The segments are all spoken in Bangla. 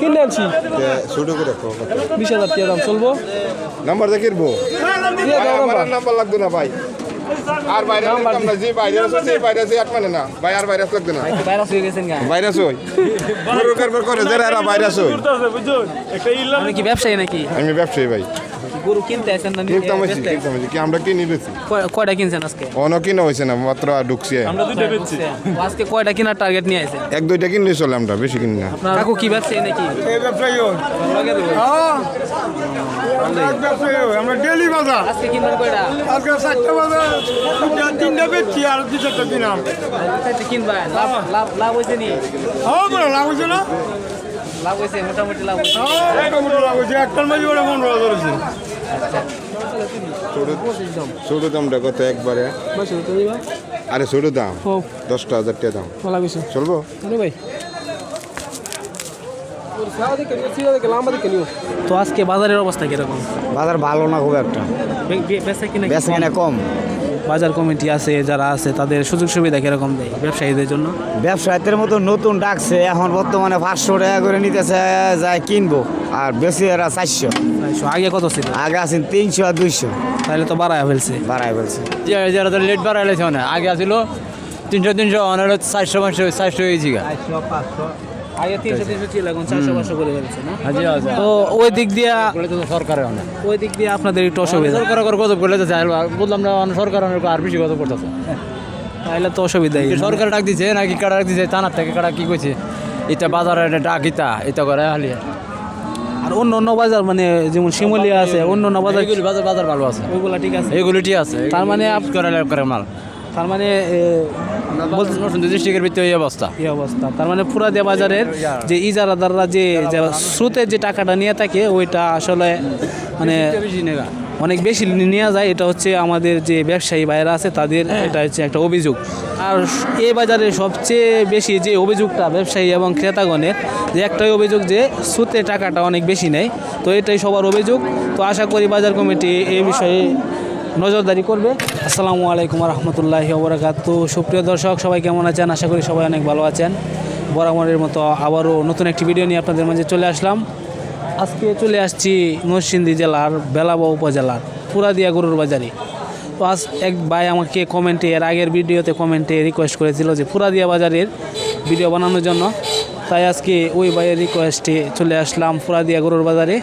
কিনে আনছি। শুরু করে বিশ হাজার টাকা দাম চলবো। নাম্বার দিয়ে নাম্বার। লাগবে না ভাই। আর বাইরে না যে বাইরে আছে সেই বাইরে আছে আট মানে না। ভাই আর বাইরে না। ভাইরাস হয়ে গেছেন গা। বাইরে করে যারা কি ব্যবসায়ী নাকি? আমি ব্যবসায়ী ভাই। গরু কিনতে আসেন না কিনতাম বেচতে? কিনতাম আছি কি আমরা কিনি বেছি কয়টা কিনছেন আজকে? অন কিনা হয়েছে না মাত্র ঢুকছি। ও, আজকে কয়টা কেনার টার্গেট নিয়ে আসেন এক দুইটা কিনলে চলে আমরা বেশি কিনি না। আপনার কাকু কি ব্যবসায়ী নাকি আমরা ডেলি বাজার। আজকে কিনবেন কয়টা? আজকে চারটা বাজার তিনটা বেচছি আর দু চারটা চারটে কিনবেন? লাভ লাভ লাভ হয়েছে নি? হ্যাঁ লাভ হয়েছে না? লাভ হয়েছে মোটামুটি লাভ হয়েছে হ্যাঁ মোটামুটি লাভ হয়েছে একটার মাঝে ওরা পনেরো হাজার হয়েছে ছোট দামটা কত একবারে? আরে ছোট দাম ও। দশটা হাজার টাকা দাম। চলবো? ভাই। তো আজকে বাজারের অবস্থা কীরকম? বাজার ভালো না খুব একটা। বেচা কিনা কম? বাজার কমিটি আছে যারা আছে তাদের সুযোগ সুবিধা কীরকম দেয় ব্যবসায়ীদের জন্য? ব্যবসায়ীদের মতো নতুন ডাকছে এখন বর্তমানে পাঁচশো টাকা করে নিতেছে যায় কিনবো। আর বেশি এরা চারশো। চারশো। আগে কত ছিল? আগে আছেন তিনশো আর দুইশো। তাহলে তো বাড়ায় ফেলছে। বাড়ায় বলছে যারা তো লেট বাড়াইছে মানে আগে আসছিল তিনশো তিনশো অনার চারশো পাঁচশো চারশো এই জিগা আগে তিনশো তিনশো ছিল এখন চারশো পাঁচশো করে ফেলছে না? তো ওই দিক দিয়ে সরকারের অনেক। ওই দিক দিয়ে আপনাদের একটু অসুবিধা। সরকার করে গজব করলে তো চাই বললাম না সরকার অনেক আর বেশি গজব করতেছে। তাহলে তো অসুবিধাই সরকার ডাক দিছে নাকি কাটা ডাক দিছে থানার থেকে কাটা কি কইছে? এটা বাজারে এটা ডাক ইতা এটা করে হালিয়া আর অন্য অন্য বাজার মানে যেমন শিমলিয়া আছে অন্য অন্য বাজার বাজার বাজার ভালো আছে। ওইগুলা ঠিক আছে। এইগুলি ঠিক আছে। তার মানে আপ করে করে মাল। তার মানে ডিস্ট্রিক্টের এই অবস্থা। এই অবস্থা। তার মানে পুরাদিয়া বাজারের যে ইজারাদাররা যে স্রোতের যে টাকাটা নিয়ে থাকে ওইটা আসলে মানে অনেক বেশি নেওয়া যায়। এটা হচ্ছে আমাদের যে ব্যবসায়ী ভাইরা আছে তাদের এটা হচ্ছে একটা অভিযোগ। আর এই বাজারে সবচেয়ে বেশি যে অভিযোগটা ব্যবসায়ী এবং ক্রেতাগণের যে একটাই অভিযোগ যে সুতে টাকাটা অনেক বেশি নেয় তো এটাই সবার অভিযোগ। তো আশা করি বাজার কমিটি এই বিষয়ে নজরদারি করবে। আসসালামু আলাইকুম রহমতুল্লাহি ওবরাকাত। সুপ্রিয় দর্শক, সবাই কেমন আছেন? আশা করি সবাই অনেক ভালো আছেন। বরাবরের মতো আবারও নতুন একটি ভিডিও নিয়ে আপনাদের মাঝে চলে আসলাম। আজকে চলে আসছি নরসিংদী জেলার বেলাবা উপজেলার পুরাদিয়া গরুর বাজারে। তো আজ এক ভাই আমাকে কমেন্টে, এর আগের ভিডিওতে কমেন্টে রিকোয়েস্ট করেছিল যে পুরাদিয়া বাজারের ভিডিও বানানোর জন্য। তাই আজকে ওই ভাইয়ের রিকোয়েস্টে চলে আসলাম পুরাদিয়া গরুর বাজারে।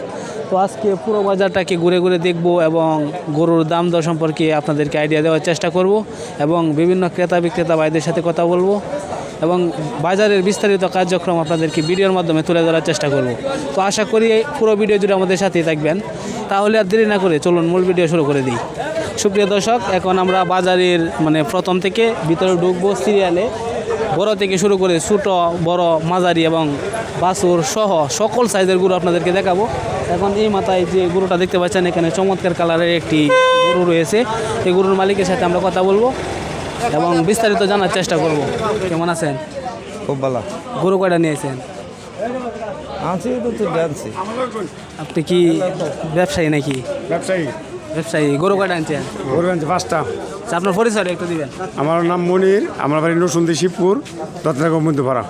তো আজকে পুরো বাজারটাকে ঘুরে ঘুরে দেখব এবং গরুর দাম দর সম্পর্কে আপনাদেরকে আইডিয়া দেওয়ার চেষ্টা করব এবং বিভিন্ন ক্রেতা বিক্রেতা ভাইদের সাথে কথা বলব এবং বাজারের বিস্তারিত কার্যক্রম আপনাদেরকে ভিডিওর মাধ্যমে তুলে ধরার চেষ্টা করব। তো আশা করি পুরো ভিডিও জুড়ে আমাদের সাথেই থাকবেন। তাহলে আর দেরি না করে চলুন মূল ভিডিও শুরু করে দিই। সুপ্রিয় দর্শক, এখন আমরা বাজারের মানে প্রথম থেকে ভিতরে ঢুকবো সিরিয়ালে। বড় থেকে শুরু করে ছোটো, বড়, মাঝারি এবং বাছুর সহ সকল সাইজের গরু আপনাদেরকে দেখাবো। এখন এই মাথায় যে গরুটা দেখতে পাচ্ছেন এখানে চমৎকার কালারের একটি গরু রয়েছে। এই গরুর মালিকের সাথে আমরা কথা বলব এবং বিস্তারিত জানার চেষ্টা করব। কেমন আছেন? খুব ভালো। গরু কয়টা নিয়েছেন? তো জানছি। আপনি কি ব্যবসায়ী নাকি? ব্যবসায়ী। ব্যবসায়ী। গরু কয়টা আনছেন? গরু আনছে পাঁচটা। আচ্ছা, আপনার পরিচয়টা একটু দিবেন। আমার নাম মনির আমার বাড়ি নসুন্দি শিবপুর রত্নাগর মধ্যপাড়া।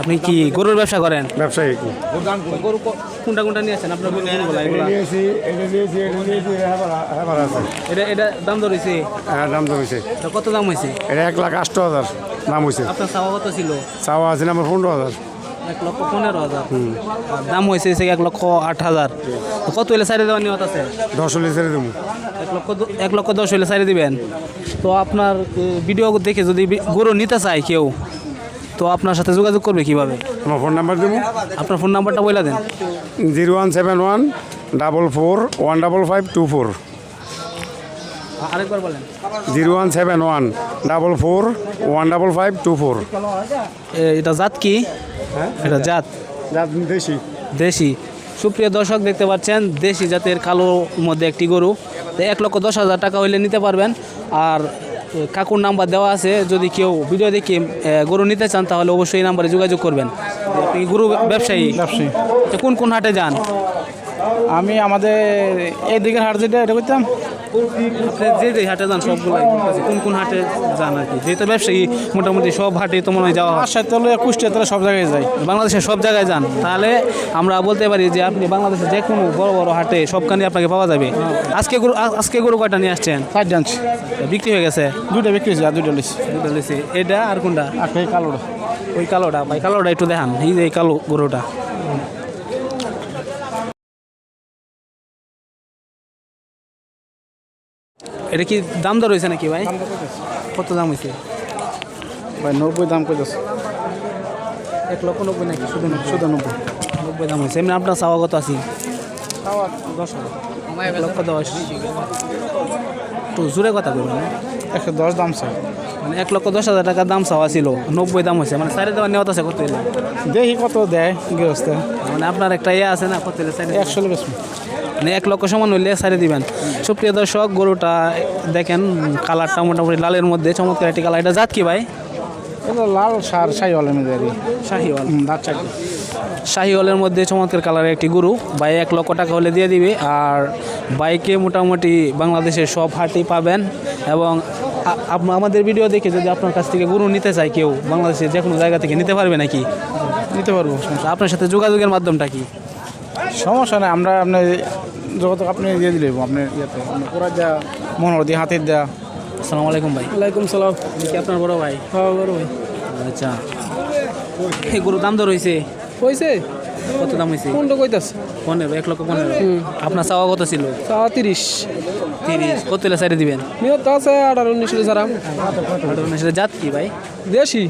আপনি কি গরুর ব্যবসা করেন? ব্যবসায়ী গরু কোনটা কোনটা নিয়েছেন? আপনার? নিয়েছি এটা নিয়েছি এটা নিয়েছি এটা এটা দাম ধরেছে হ্যাঁ দাম এটা কত দাম হয়েছে এটা এক লাখ আষ্ট হাজার দাম হয়েছে আপনার চাওয়া কত ছিল? চাওয়া আছে আমার পনেরো হাজার। এক লক্ষ পনেরো হাজার। দাম হয়েছে সে এক লক্ষ আট হাজার। কত হলে সাইডে দেওয়ার নিয়ত আছে? দশ হলে ছেড়ে দেবো। এক লক্ষ এক লক্ষ দশ হলে সাইডে দিবেন। তো আপনার ভিডিও দেখে যদি গরু নিতে চায় কেউ তো আপনার সাথে যোগাযোগ করবে কীভাবে? আমার ফোন নাম্বার দেবো। আপনার ফোন নাম্বারটা বলে দেন। Zero one seven one double four one double five two four. আরেকবার বলেন। Zero one seven one double four one double five two four. এটা জাত কি? হ্যাঁ? এটা জাত। জাত দেশি। দেশি। সুপ্রিয় দর্শক দেখতে পাচ্ছেন দেশি জাতের কালো মধ্যে একটি গরু। এক লক্ষ দশ হাজার টাকা হইলে নিতে পারবেন। আর কাকুর নাম্বার দেওয়া আছে যদি কেউ ভিডিও দেখে গরু নিতে চান তাহলে অবশ্যই এই নাম্বারে যোগাযোগ করবেন। আপনি গরু ব্যবসায়ী? ব্যবসায়ী। কোন কোন হাটে যান? আমি আমাদের এই দিকের হাট যেটা এটা করতাম আপনি যে যে হাটে যান সবগুলো কোন কোন হাটে যান আর কি? যেহেতু ব্যবসায়ী মোটামুটি সব হাটে তো মনে হয় যাওয়া হয়। তলে সব জায়গায় যাই। বাংলাদেশের সব জায়গায় যান। তাহলে আমরা বলতে পারি যে আপনি বাংলাদেশের যে কোনো বড় বড় হাটে সবখানে আপনাকে পাওয়া যাবে। আজকে গরু আজকে গরু কয়টা নিয়ে আসছেন? ষাট ডান্স বিক্রি হয়ে গেছে? দুইটা বিক্রি হয়েছে আর দুইটা লিছি দুটো লিছি। এটা আর কোনটা? আর কালোটা। ওই কালোটা। ভাই কালোটা একটু দেখান। এই যে এই কালো গরুটা। এটা কি দাম দর হয়েছে নাকি ভাই? কত দাম হয়েছে? ভাই নব্বই দাম কইতেছে। এক লক্ষ নব্বই নাকি? শুধু শুধু নব্বই। নব্বই দাম হয়েছে। এমনি আপনার চাওয়া কত আছি? দশ এক লক্ষ দশ। একটু জোরে কথা বলবেন একশো দশ দাম চাই মানে এক লক্ষ দশ হাজার টাকার দাম চাওয়া ছিল নব্বই দাম হয়েছে মানে সাড়ে দেওয়ার নেওয়া আছে কত দেখি কত দেয় গৃহস্থ। মানে আপনার একটা ইয়ে আছে না কত একশো লোক মানে এক লক্ষ সমান হইলে সারে দিবেন। সুপ্রিয় দর্শক গরুটা দেখেন কালারটা মোটামুটি লালের মধ্যে চমৎকার একটি কালার। এটা জাত কি ভাই? এটা লাল সার হলে মেয়েদের শাহিওয়াল। চাকরি শাহিওয়ালের মধ্যে চমৎকার কালারের একটি গরু। বাই এক লক্ষ টাকা হলে দিয়ে দিবে। আর বাইকে মোটামুটি বাংলাদেশের সব হাটই পাবেন। এবং আমাদের ভিডিও দেখে যদি আপনার কাছ থেকে গরু নিতে চায় কেউ বাংলাদেশের যে কোনো জায়গা থেকে নিতে পারবে নাকি? নিতে পারব আপনার সাথে যোগাযোগের মাধ্যমটা কি? সমস্যা নেই আমরা আপনি যোগাযোগ আপনি দিয়ে দিলে আপনার ইয়েতে আপনি পুরা যা মনোর দিয়ে হাতের দেওয়া আসসালামু আলাইকুম ভাই। ওয়ালাইকুম সালাম। কি আপনার বড় ভাই। হ্যাঁ বড় ভাই। আচ্ছা। এই গরুর দাম তো রয়েছে কইছে কত দাম হয়েছে কোনটা কইতাছে। পনেরো এক লক্ষ পনেরো। আপনার চাওয়া কত ছিল? তা তিরিশ। তিরিশ। কত এলে সাইডে দিবেন? নিয়ত আছে আঠারো উনিশ সারা সেটা জাত কি ভাই? দেশি।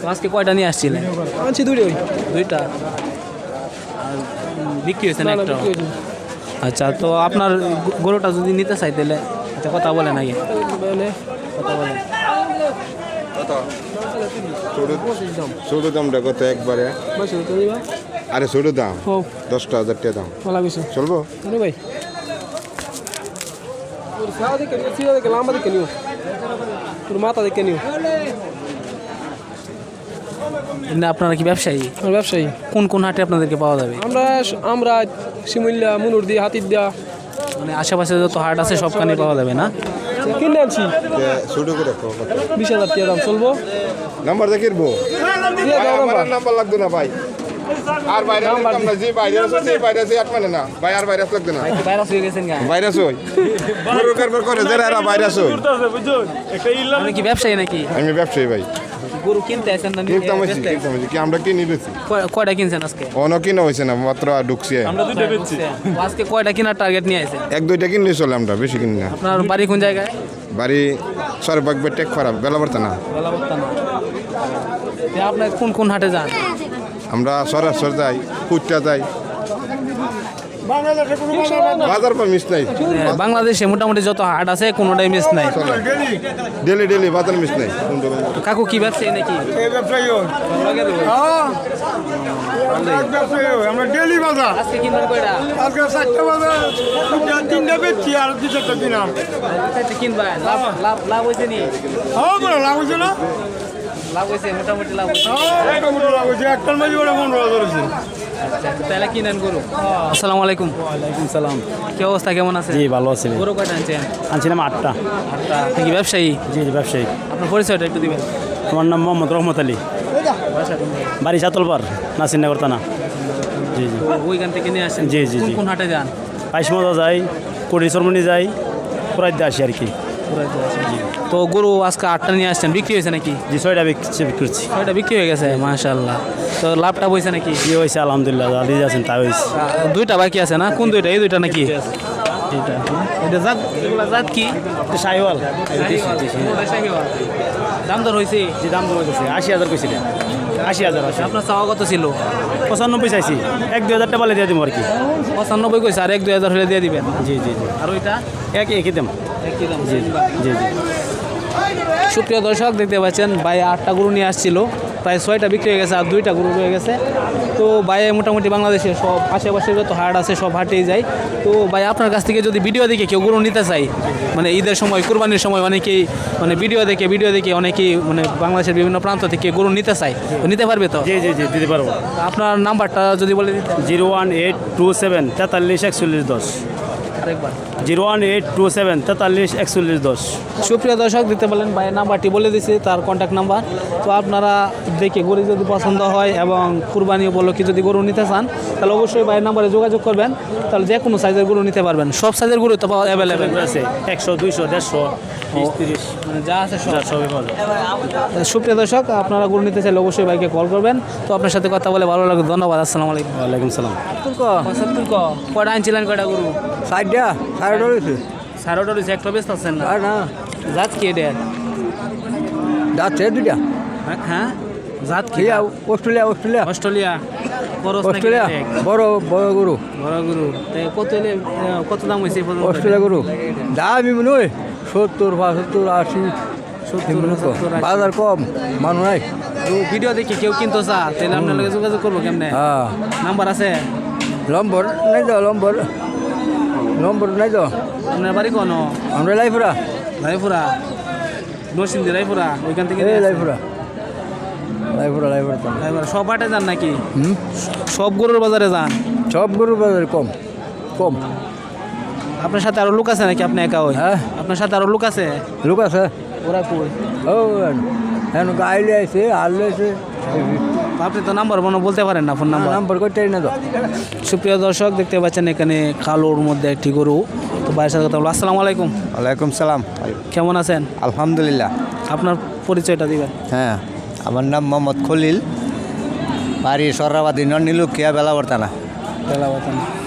তো আজকে কয়টা নিয়ে আসছিলেন? আনছি দুটোই দুইটা? আর বিক্রি হয়েছে না একটা আচ্ছা তো আপনার গরুটা যদি নিতে চাই তাহলে একটা কথা বলেন আগে। মানে কথা বলেন। কত ছোট দামটা কত একবারে। আরে ছোট দাম? দশটা হাজার টাকা দাম। চলবো? ভাই। তোর লম্বা দেখে নিও। মাথা দেখে নিও। না আপনারা কি ব্যবসায়ী? ব্যবসায়ী। কোন কোন হাটে আপনাদেরকে পাওয়া যাবে? আমরা আমরা শিমুল্লা মুনুর দিয়ে হাতির দেওয়া মানে আশেপাশে যত হাট আছে সবখানে পাওয়া যাবে না? কিনে আনছি শুরু করে বিশ হাজার টাকা দাম চলবো। নাম্বার দেখে নাম্বার। লাগবে না ভাই। আর বাইরে নিতাম না যে বাইরে আছে সেই বাইরে আছে আট মানে না। ভাই আর ভাইরাস লাগবে না। ভাইরাস হয়ে গেছেন ভাইরাস হই। গরু কারবার করে যারা ভাইরাস হই। আপনি কি ব্যবসায়ী নাকি? আমি ব্যবসায়ী ভাই। গরু কিনতে আসেন না নিতে কিনতাম হয়েছি? কিনতাম হয়েছি কি আমরা কিনে নিয়েছি কয়টা কিনছেন আজকে? অন কিনা হয়েছে না মাত্র ঢুকছি তো আজকে কয়টা কেনার টার্গেট নিয়ে আসেন এক দুইটা কিনলে চলে আমরা বেশি কিনি না। আপনার বাড়ি কোন জায়গায়? বাড়ি সরবাগ টেক খারাপ বেলা বার্তা না। তো আপনার কোন কোন হাটে যান? আমরা সরাসর যাই কুটটা যাই। বাজার পর মিস নাই। বাংলাদেশে মোটামুটি যত হাট আছে কোনোটাই মিস নাই। ডেলি ডেলি বাজার মিস নাই। কাকু কি ব্যবসায়ী নাকি? আমরা ডেলি বাজার। আজকে কিনবেন কয়টা? আজকে চারটা বাজার। তিনটা বেচছি আর দু চারটা দিনাম চারটে কিনবেন। লাভ লাভ লাভ হয়েছে নি? হ্যাঁ বলো লাভ হয়েছে না? লাভ হয়েছে মোটামুটি লাভ হয়েছে। হ্যাঁ মোটামুটি লাভ হয়েছে একটার মাঝে পনেরো হাজার হয়েছে। আচ্ছা তাহলে কিনেন গরু? আসসালামু আলাইকুম। ওয়ালাইকুম সালাম। কি অবস্থা কেমন আছে জি ভালো আছে। গরু কয়টা আনছেন? আনছিলাম আটটা। আটটা। আপনি কি ব্যবসায়ী? জি জি ব্যবসায়ী। আপনার পরিচয়টা একটু দিবেন। আমার নাম মোহাম্মদ রহমত আলী। বাড়ি চাতলবার নাসিরনগর থানা। জি জি। ওইখান থেকে নিয়ে আসেন? জি, জি, কোন হাটে যান? বাইশ মজা যাই কোটি সরমনি যাই পুরাইতে আসি আর কি। তো গরু আজকে আটটা নিয়ে আসছেন বিক্রি হয়েছে নাকি? জি ছয়টা বিক্রি বিক্রি করছি ছয়টা বিক্রি হয়ে গেছে মাশাল্লাহ তো লাভটা বইছে নাকি? কি হয়েছে আলহামদুলিল্লাহ আলি আছেন তা হয়েছে দুইটা বাকি আছে না? কোন দুইটা? এই দুইটা নাকি? এইটা। এটা জাত এগুলা জাত কি? শাহিওয়াল? দাম দর হয়েছে জি দাম কমে গেছে আশি হাজার কইছিলেন আশি হাজার। আপনার চাওয়া কত ছিল? পঁচানব্বই চাইছি। এক দু হাজার টাকা দিয়ে দিব আর কি। পঁচানব্বই কইছে আর এক দু হাজার হলে দিয়ে দিবেন। জি জি জি। আর ওইটা? এক একই দাম। একই দাম জি জি জি। সুপ্রিয় দর্শক দেখতে পাচ্ছেন ভাই আটটা গরু নিয়ে আসছিল। প্রায় ছয়টা বিক্রি হয়ে গেছে আর দুইটা গরু রয়ে গেছে। তো বাইরে মোটামুটি বাংলাদেশে সব আশেপাশে যত হাট আছে সব হাটেই যায় তো ভাই আপনার কাছ থেকে যদি ভিডিও দেখে কেউ গরু নিতে চাই মানে ঈদের সময় কুরবানির সময় অনেকেই মানে ভিডিও দেখে ভিডিও দেখে অনেকেই মানে বাংলাদেশের বিভিন্ন প্রান্ত থেকে গরু নিতে চাই তো নিতে পারবে তো? জি জি জি দিতে পারব। আপনার নাম্বারটা যদি বলে দিতে zero one eight two seven তেতাল্লিশ একচল্লিশ দশ। Zero one eight two seven তেতাল্লিশ একচল্লিশ দশ। সুপ্রিয় দর্শক দিতে পারলেন ভাইয়ের নাম্বারটি বলে দিছি তার কন্ট্যাক্ট নাম্বার তো আপনারা দেখে গরু যদি পছন্দ হয় এবং কুরবানি উপলক্ষে যদি গরু নিতে চান তাহলে অবশ্যই ভাইয়ের নাম্বারে যোগাযোগ করবেন। তাহলে যে কোনো সাইজের গরু নিতে পারবেন। সব সাইজের গরু তো পাওয়া অ্যাভেলেবেল আছে। একশো দুইশো দেড়শো তিরিশ। মানে সুপ্রিয় দর্শক আপনারা গরু নিতে চাইলে অবশ্যই ভাইকে কল করবেন। তো আপনার সাথে কথা বলে ভালো লাগবে ধন্যবাদ আসসালামু আলাইকুম। ওয়ালাইকুম সালাম। কয়টা আনছিলেন কয়টা গরু? সাইডটা সাইড রয়েছে সারোটা রয়েছে একটা ব্যস্ত আছেন না? না। জাত কি এটা যাচ্ছে দুইটা হ্যাঁ, জাত কি? অস্ট্রেলিয়া অস্ট্রেলিয়া অস্ট্রেলিয়া অস্ট্রেলিয়া বড় বড় গরু বড় গরু কত কত দাম হয়েছে? অস্ট্রেলিয়া গরু দামি মনে হয় সত্তর পঁচাত্তর আশি। তো। বাজার কম মানুষ নাই। ভিডিও দেখি কেউ কিনতো চা তাহলে আপনার যোগাযোগ করব কেমনে? হ্যাঁ নাম্বার আছে? লম্বর নাই তো লম্বর লম্বর নাই তো? আপনার বাড়ি কোন? আমরা লাইফুরা। রায়পুরা নরসিংদী রায়পুরা ওইখান থেকে লাইফুরা। লাইফুরা লাইফরা লাইফরা লাইফরা সব হাটে যান নাকি? হুম? সব গরুর বাজারে যান। সব গরুর বাজার কম কম। আপনার সাথে আরও লোক আছে নাকি আপনি একা ওই? হ্যাঁ। আপনার সাথে আরও লোক আছে? লোক আছে। ওরা কই? ও এখন গাইলে আছে আললে আছে আপনি তো নাম্বার মনে বলতে পারেন না ফোন নাম্বার নাম্বার করতে না তো। সুপ্রিয় দর্শক দেখতে পাচ্ছেন এখানে কালোর মধ্যে একটি গরু। তো ভাইয়ের সাথে কথা বলব। আসসালামু আলাইকুম। ওয়ালাইকুম সালাম। কেমন আছেন? আলহামদুলিল্লাহ। আপনার পরিচয়টা দিবেন। হ্যাঁ আমার নাম মোহাম্মদ খলিল। বাড়ি সর্রাবাদী নীলুকিয়া বেলাবর্তানা।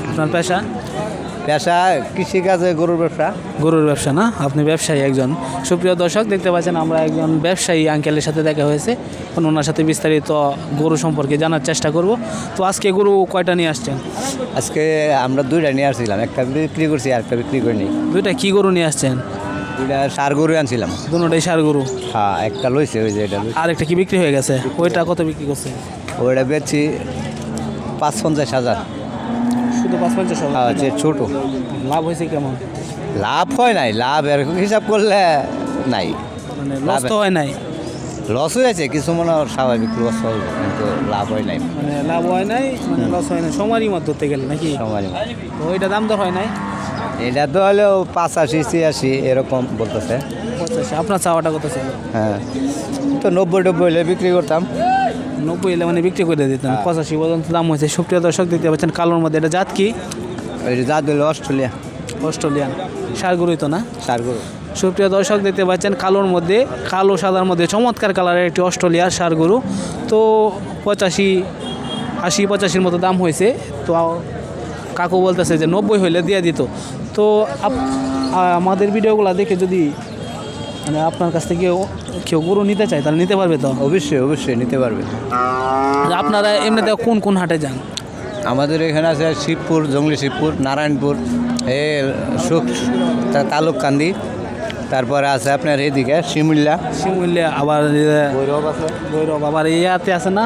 আপনার পেশা? পেশা কৃষিকাজে গরুর ব্যবসা? গরুর ব্যবসা না? আপনি ব্যবসায়ী একজন। সুপ্রিয় দর্শক দেখতে পাচ্ছেন আমরা একজন ব্যবসায়ী আঙ্কেলের সাথে দেখা হয়েছে। ওনার সাথে বিস্তারিত গরু সম্পর্কে জানার চেষ্টা করব। তো আজকে গরু কয়টা নিয়ে আসছেন? আজকে আমরা দুইটা নিয়ে আসছিলাম। একটা বিক্রি করছি আর একটা বিক্রি করিনি। দুইটা কি গরু নিয়ে আসছেন? দুইটা সার গরু আনছিলাম। দুটোটাই সার গরু? হ্যাঁ একটা লইছে ওই যে এটা আর একটা কি বিক্রি হয়ে গেছে? ওইটা কত বিক্রি করছে ওইটা বেচছি পাঁচ পঞ্চাশ হাজার। শুধু পাঁচ পঞ্চাশ হ্যাঁ ছোটো। লাভ হয়েছে কেমন? লাভ হয় নাই লাভ এরকম হিসাব করলে নাই। মানে লস তো হয় নাই। লস হয়েছে কিছু মনে স্বাভাবিক লস হয় কিন্তু লাভ হয় নাই। মানে লাভ হয় নাই মানে লস হয় নাই। সমারই মত ধরতে গেলে নাকি? সময় তো ওইটা দাম দর হয় নাই? এটা তো হলেও পাঁচাশি ছিয়াশি এরকম বলতেছে। আপনার চাওয়াটা কত ছিল? হ্যাঁ। তো নব্বই টব্বই হলে বিক্রি করতাম। নব্বই এলে মানে বিক্রি করে দিতেন পঁচাশি পর্যন্ত দাম হয়েছে। সুপ্রিয় দর্শক দেখতে পাচ্ছেন কালোর মধ্যে এটা জাত কি? জাত যা অস্ট্রেলিয়া অস্ট্রেলিয়ান। সার গরুই তো না? সার গরু। সুপ্রিয় দর্শক দেখতে পাচ্ছেন কালোর মধ্যে কালো সাদার মধ্যে চমৎকার কালারের একটি অস্ট্রেলিয়ার সার গরু। তো পঁচাশি আশি পঁচাশির মতো দাম হয়েছে। তো কাকু বলতেছে যে নব্বই হইলে দিয়ে দিত। তো আমাদের ভিডিওগুলো দেখে যদি মানে আপনার কাছ থেকে কেউ গরু নিতে চায় তাহলে নিতে পারবে তো? অবশ্যই অবশ্যই নিতে পারবে। আপনারা এমনিতে কোন কোন হাটে যান? আমাদের এখানে আছে শিবপুর জঙ্গলি শিবপুর নারায়ণপুর এ সুখ তা- তালুককান্দি তারপরে আছে আপনার এদিকে শিমুল্লা শিমুল্যা আবার ভৈরব আছে। গৈরব আবার ইয়াতে আছে না?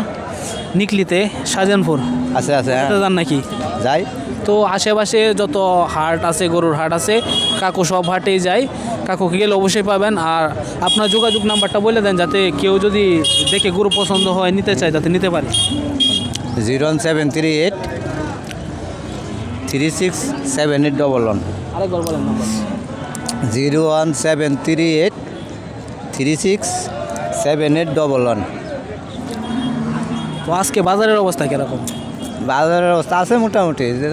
নিকলিতে সাজানপুর আছে আছে হ্যাঁ। যান নাকি? যাই। তো আশেপাশে যত হাট আছে গরুর হাট আছে কাকু সব হাটেই যায়। কাকুকে গেলে অবশ্যই পাবেন। আর আপনার যোগাযোগ নাম্বারটা বলে দেন যাতে কেউ যদি দেখে গরু পছন্দ হয় নিতে চায় যাতে নিতে পারে। Zero seven three eight three six seven eight double one. আরেকবার বলেন number. Zero one seven three eight three six seven eight double one. তো আজকে বাজারের অবস্থা কীরকম? বাজারের অবস্থা আছে মোটামুটি যে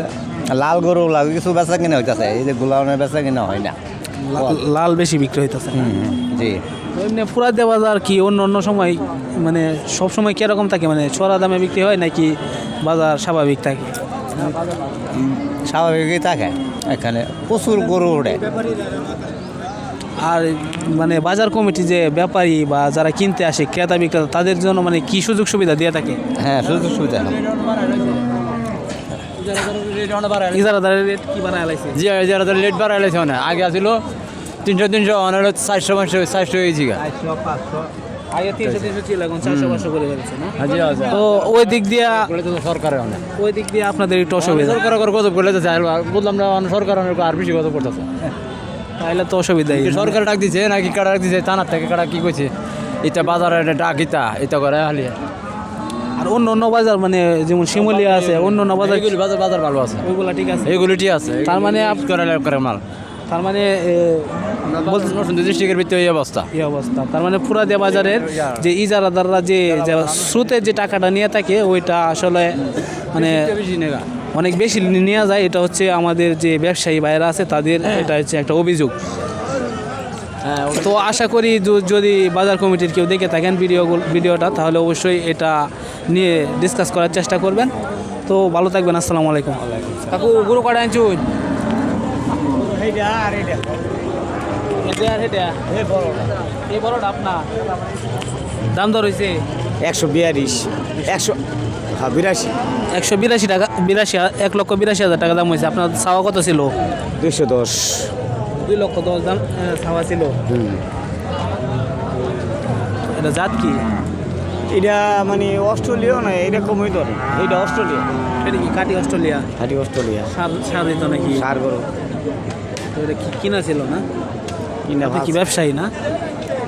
লাল গরু লাল কিছু বেচা কিনা হইতেছে এই যে গোলাউনের বেচা কিনা হয় না। লাল বেশি বিক্রি হইতেছে। জি। এমনি পুরাদে বাজার কি অন্য অন্য সময় মানে সব সময় কীরকম থাকে? মানে চড়া দামে বিক্রি হয় নাকি বাজার স্বাভাবিক থাকে? স্বাভাবিকই থাকে। এখানে প্রচুর গরু ওঠে। আর মানে বাজার কমিটি যে ব্যাপারী বা যারা কিনতে আসে ক্রেতা বিক্রেতা তাদের জন্য মানে কি সুযোগ সুবিধা দিয়ে থাকে? হ্যাঁ সুযোগ সুবিধা। ইজারাদারের রেট কি বাড়ায় জি লাগছে মানে। আগে তিনশো তিনশো অনেক চারশো পাঁচশো চারশো হয়েছি গা আগে তিনশো তিনশো ছিল এখন চারশো পাঁচশো করে বেড়েছে না? তো ওই দিক দিয়ে সরকারের অনেক। ওই দিক দিয়ে আপনাদের একটু অসুবিধা। সরকার বলে বললাম না অনেক সরকার অনেক আর বেশি কত করতেছে। তাহলে তো অসুবিধাই সরকার ডাক দিছে নাকি কাটা ডাক দিছে থানার থেকে কাটা কি কইছে? এটা বাজারে ডাক ইতা এটা করে হালি আর অন্য অন্য বাজার মানে যেমন শিমুলিয়া আছে অন্য অন্য বাজার বাজার বাজার ভালো আছে। ওইগুলা ঠিক আছে। এইগুলি ঠিক আছে তার মানে আপ- করে লাভ করে মাল। তার মানে ডিস্ট্রিক্টের ভিতরে এই অবস্থা। এই অবস্থা। তার মানে পুরাদিয়া বাজারের যে ইজারাদাররা যে যে স্রোতের যে টাকাটা নিয়ে থাকে ওইটা আসলে মানে অনেক বেশি নেওয়া যায়। এটা হচ্ছে আমাদের যে ব্যবসায়ী ভাইয়েরা আছে তাদের এটা হচ্ছে একটা অভিযোগ। হ্যাঁ তো আশা করি যদি বাজার কমিটির কেউ দেখে থাকেন ভিডিও ভিডিওটা তাহলে অবশ্যই এটা নিয়ে ডিসকাস করার চেষ্টা করবেন। তো ভালো থাকবেন আসসালামু আলাইকুম। কাকু গুরু কটা আনছুন দাম দর হয়েছে একশো বিয়াল্লিশ। একশো হ্যাঁ বিরাশি। একশো বিরাশি টাকা বিরাশি এক লক্ষ বিরাশি হাজার টাকা দাম হয়েছে। আপনার চাওয়া কত ছিল? দুশো দশ। দুই লক্ষ দশ দাম চাওয়া ছিল। এটা জাত কি? এটা মানে অস্ট্রেলিয়া না এরকমই ধরে এটা অস্ট্রেলিয়া। এটা কি কাটি অস্ট্রেলিয়া? খাটি অস্ট্রেলিয়া। সার সার দিত নাকি? সার গরু। এটা কি কিনা ছিল না? কিনা কি ব্যবসায়ী না?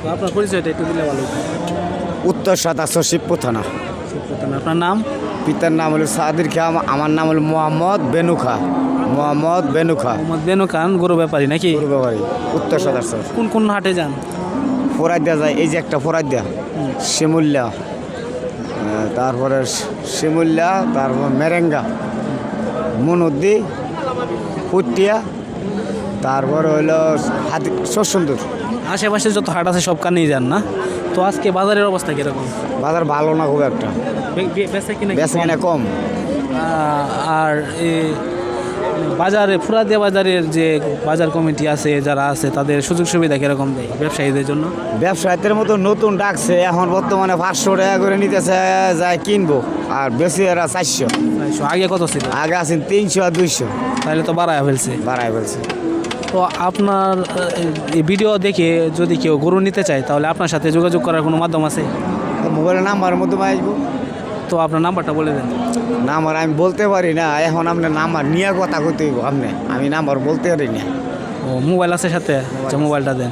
তো আপনার পরিচয়টা একটু দিলে ভালো। উত্তর সাতাশো শিবপুর থানা। আপনার নাম? পিতার নাম হলো সাদির খাম আমার নাম হলো মোহাম্মদ বেনুখা। মোহাম্মদ বেনুখা। মোহাম্মদ বেনু খান গরু ব্যাপারী নাকি? গরু ব্যাপারী উত্তর সাতাশো কোন কোন হাটে যান? ফোরাই দেওয়া যায় এই যে একটা ফোরাই দেওয়া শিমুল্লা তারপরে শিমুল্লা তারপর মেরেঙ্গা মনুদ্দি পুটিয়া তারপর হইল হাতি সুন্দর আশেপাশে যত হাট আছে সব কানেই যান না? তো আজকে বাজারের অবস্থা কীরকম? বাজার ভালো না খুব একটা। বেচা কিনা কম? কিনা কম। আর এই বাজারে ফুরাদিয়া বাজারের যে বাজার কমিটি আছে যারা আছে তাদের সুযোগ সুবিধা কীরকম দেয় ব্যবসায়ীদের জন্য? ব্যবসায়ীদের মতো নতুন ডাকছে এখন বর্তমানে পাঁচশো টাকা করে নিতেছে যায় কিনবো। আর বেশি এরা চারশো। আগে কত ছিল? আগে আছেন তিনশো আর দুইশো। তাহলে তো বাড়ায় ফেলছে। বাড়ায় বলছে তো আপনার ভিডিও দেখে যদি কেউ গরু নিতে চায় তাহলে আপনার সাথে যোগাযোগ করার কোনো মাধ্যম আছে? মোবাইলের নাম্বার মাধ্যমে আসব। তো আপনার নাম্বারটা বলে দেন। নাম্বার আমি বলতে পারি না এখন আপনার নাম্বার নিয়ে কথা করতে আপনি আমি নাম্বার বলতে পারি না। ও মোবাইল আছে সাথে? আচ্ছা মোবাইলটা দেন।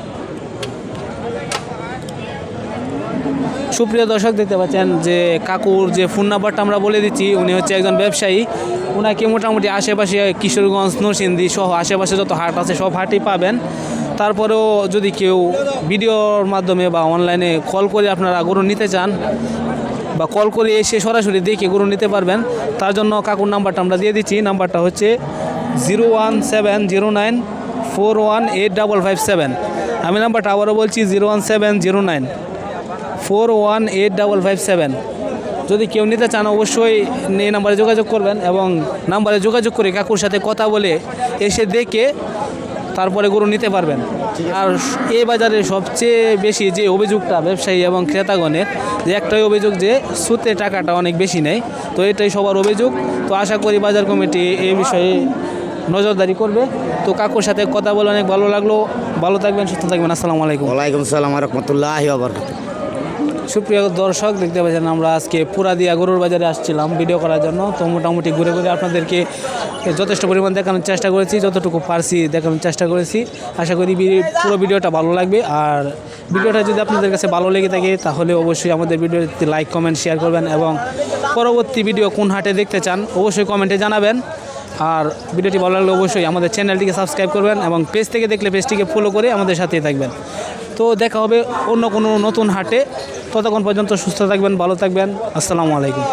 সুপ্রিয় দর্শক, দেখতে পাচ্ছেন যে কাকুর যে ফোন নাম্বারটা আমরা বলে দিচ্ছি, উনি হচ্ছে একজন ব্যবসায়ী। ওনাকে মোটামুটি আশেপাশে কিশোরগঞ্জ, নরসিংদী সহ আশেপাশে যত হাট আছে, সব হাটই পাবেন। তারপরেও যদি কেউ ভিডিওর মাধ্যমে বা অনলাইনে কল করে আপনারা গরু নিতে চান, বা কল করে এসে সরাসরি দেখে গরু নিতে পারবেন, তার জন্য কাকুর নাম্বারটা আমরা দিয়ে দিচ্ছি। নাম্বারটা হচ্ছে zero one seven zero nine four one eight double five seven আমি নাম্বারটা আবারও বলছি zero one seven zero nine four one eight double five seven. যদি কেউ নিতে চান, অবশ্যই এই নাম্বারে যোগাযোগ করবেন এবং নাম্বারে যোগাযোগ করে কাকুর সাথে কথা বলে এসে দেখে তারপরে গরু নিতে পারবেন। আর এই বাজারে সবচেয়ে বেশি যে অভিযোগটা ব্যবসায়ী এবং ক্রেতাগণের, যে একটাই অভিযোগ যে সুতে টাকাটা অনেক বেশি নেয়, তো এটাই সবার অভিযোগ। তো আশা করি বাজার কমিটি এই বিষয়ে নজরদারি করবে। তো কাকুর সাথে কথা বলে অনেক ভালো লাগল। ভালো থাকবেন, সুস্থ থাকবেন। আসসালামু আলাইকুম। ওয়ালাইকুম সালাম রহমতুল্লাহ সুপ্রিয় দর্শক, দেখতে পাচ্ছেন আমরা আজকে পুরা পুরাদিয়া গরুর বাজারে আসছিলাম ভিডিও করার জন্য। তো মোটামুটি ঘুরে ঘুরে আপনাদেরকে যথেষ্ট পরিমাণ দেখানোর চেষ্টা করেছি, যতটুকু পারছি দেখানোর চেষ্টা করেছি। আশা করি পুরো ভিডিওটা ভালো লাগবে। আর ভিডিওটা যদি আপনাদের কাছে ভালো লেগে থাকে, তাহলে অবশ্যই আমাদের ভিডিওতে লাইক, কমেন্ট, শেয়ার করবেন এবং পরবর্তী ভিডিও কোন হাটে দেখতে চান, অবশ্যই কমেন্টে জানাবেন। আর ভিডিওটি ভালো লাগলে অবশ্যই আমাদের চ্যানেলটিকে সাবস্ক্রাইব করবেন এবং পেজ থেকে দেখলে পেজটিকে ফলো করে আমাদের সাথেই থাকবেন। তো দেখা হবে অন্য কোনো নতুন হাটে। ততক্ষণ পর্যন্ত সুস্থ থাকবেন, ভালো থাকবেন। আসসালামু আলাইকুম।